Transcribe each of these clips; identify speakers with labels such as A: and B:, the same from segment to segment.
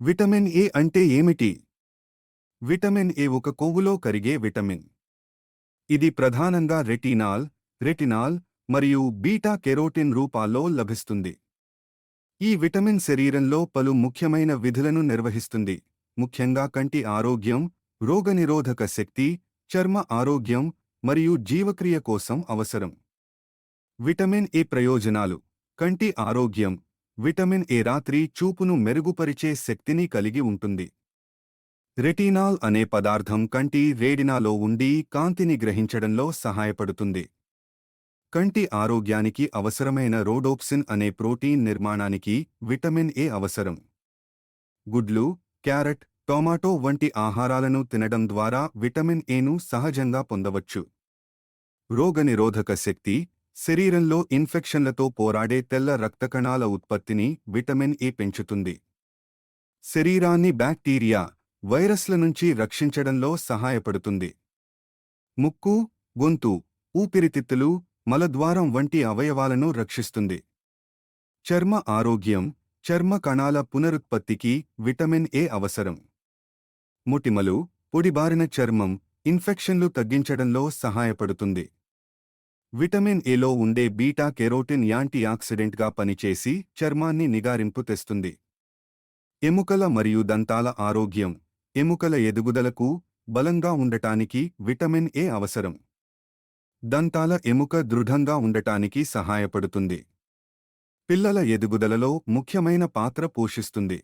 A: Vitamin A అంటే ఏమిటి? Vitamin A ఒక కొవ్వులో కరిగే విటమిన్. ఇది ప్రధానంగా రెటినాల్ రెటినాల్ మరియు బీటా కెరోటిన్ రూపాల్లో లభిస్తుంది. ఈ విటమిన్ శరీరంలో పలు ముఖ్యమైన విధులను నిర్వహిస్తుంది. ముఖ్యంగా కంటి ఆరోగ్యం రోగనిరోధక శక్తి చర్మ ఆరోగ్యం మరియు జీవక్రియ కోసం అవసరం. విటమిన్ ఏ ప్రయోజనాలు? కంటి ఆరోగ్యం విటమిన్ ఏ రాత్రి చూపును మెరుగుపరిచే శక్తిని కలిగి ఉంటుంది. రెటీనాల్ అనే పదార్థం కంటి రేడినాలో ఉండి కాంతిని గ్రహించడంలో సహాయపడుతుంది. కంటి ఆరోగ్యానికి అవసరమైన రోడోప్సిన్ అనే ప్రోటీన్ నిర్మాణానికి విటమిన్ ఏ అవసరం. గుడ్లు క్యారెట్ టొమాటో వంటి ఆహారాలను తినడం ద్వారా విటమిన్ ఏను సహజంగా పొందవచ్చు. రోగనిరోధక శక్తి శరీరంలో ఇన్ఫెక్షన్లతో పోరాడే తెల్ల రక్తకణాల ఉత్పత్తిని విటమిన్ ఏ పెంచుతుంది. శరీరాన్ని బ్యాక్టీరియా వైరస్ల నుంచి రక్షించడంలో సహాయపడుతుంది. ముక్కు గొంతు ఊపిరితిత్తులు మలద్వారం వంటి అవయవాలను రక్షిస్తుంది. చర్మ ఆరోగ్యం చర్మ కణాల పునరుత్పత్తికి విటమిన్ ఏ అవసరం. ముటిమలు పొడిబారిన చర్మం ఇన్ఫెక్షన్లు తగ్గించడంలో సహాయపడుతుంది. విటమిన్ ఏలో ఉండే బీటా కెరోటిన్ యాంటీ ఆక్సిడెంట్గా పనిచేసి చర్మాన్ని నిగారింపు తెస్తుంది. ఎముకల మరియు దంతాల ఆరోగ్యం. ఎముకల ఎదుగుదలకు బలంగా ఉండటానికి విటమిన్ ఏ అవసరం. దంతాల ఎముక దృఢంగా ఉండటానికి సహాయపడుతుంది. పిల్లల ఎదుగుదలలో ముఖ్యమైన పాత్ర పోషిస్తుంది.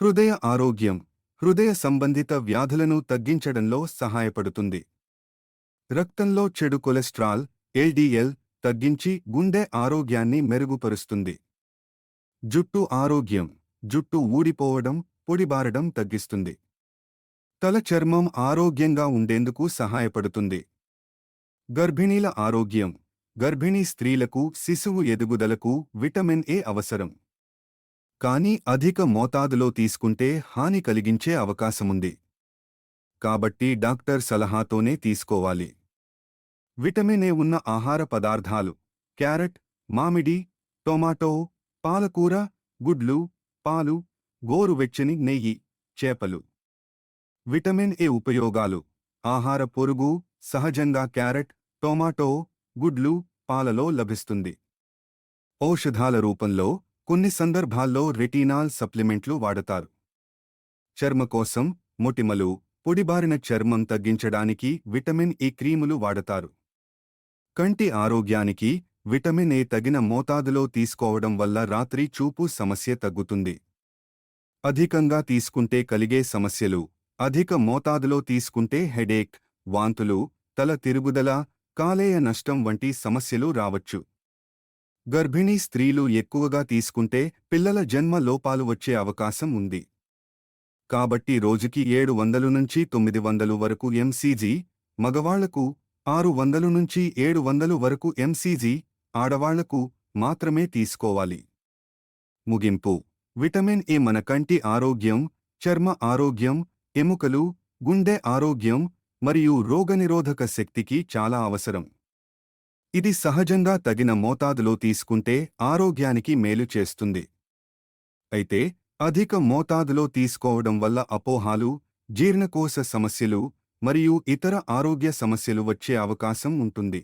A: హృదయ ఆరోగ్యం. హృదయ సంబంధిత వ్యాధులను తగ్గించడంలో సహాయపడుతుంది. రక్తంలో చెడు కొలెస్ట్రాల్ ఎల్డిఎల్ తగ్గించి గుండె ఆరోగ్యాన్ని మెరుగుపరుస్తుంది. జుట్టు ఆరోగ్యం జుట్టు ఊడిపోవడం పొడిబారడం తగ్గిస్తుంది. తల చర్మం ఆరోగ్యంగా ఉండేందుకు సహాయపడుతుంది. గర్భిణీల ఆరోగ్యం గర్భిణీ స్త్రీలకు శిశువు ఎదుగుదలకు విటమిన్ ఏ అవసరం. కానీ అధిక మోతాదులో తీసుకుంటే హాని కలిగించే అవకాశముంది. కాబట్టి డాక్టర్ సలహాతోనే తీసుకోవాలి. విటమిన్ ఏ ఉన్న ఆహార పదార్థాలు. క్యారెట్ మామిడి టొమాటో పాలకూర గుడ్లు పాలు గోరువెచ్చని నెయ్యి చేపలు. విటమిన్ ఏ ఉపయోగాలు? ఆహార పొరుగు సహజంగా క్యారెట్ టొమాటో గుడ్లు పాలలో లభిస్తుంది. ఔషధాల రూపంలో కొన్ని సందర్భాల్లో రెటీనాల్ సప్లిమెంట్లు వాడతారు. చర్మ కోసం మొటిమలు పొడిబారిన చర్మం తగ్గించడానికి విటమిన్ ఈ క్రీములు వాడతారు. కంటి ఆరోగ్యానికి విటమిన్ ఏ తగిన మోతాదులో తీసుకోవడం వల్ల రాత్రి చూపు సమస్య తగ్గుతుంది. అధికంగా తీసుకుంటే కలిగే సమస్యలు అధిక మోతాదులో తీసుకుంటే హెడేక్ వాంతులు తల తిరుగుదల కాలేయ నష్టం వంటి సమస్యలు రావచ్చు. గర్భిణీ స్త్రీలు ఎక్కువగా తీసుకుంటే పిల్లల జన్మ లోపాలు వచ్చే అవకాశం ఉంది. కాబట్టి రోజుకి ఏడు వందలు నుంచి తొమ్మిది వందలు వరకు ఎంసీజీ మగవాళ్ళకు ఆరు వందలు నుంచి ఏడు వందలు వరకు ఎంసీజీ ఆడవాళ్ళకు మాత్రమే తీసుకోవాలి. ముగింపు. విటమిన్ ఏ మన కంటి ఆరోగ్యం చర్మ ఆరోగ్యం ఎముకలు గుండె ఆరోగ్యం మరియు రోగనిరోధక శక్తికి చాలా అవసరం. ఇది సహజంగా తగిన మోతాదులో తీసుకుంటే ఆరోగ్యానికి మేలు చేస్తుంది. అయితే అధిక మోతాదులో తీసుకోవడం వల్ల అపోహాలు జీర్ణకోశ సమస్యలు మరియు ఇతర ఆరోగ్య సమస్యలు వచ్చే అవకాశం ఉంటుంది.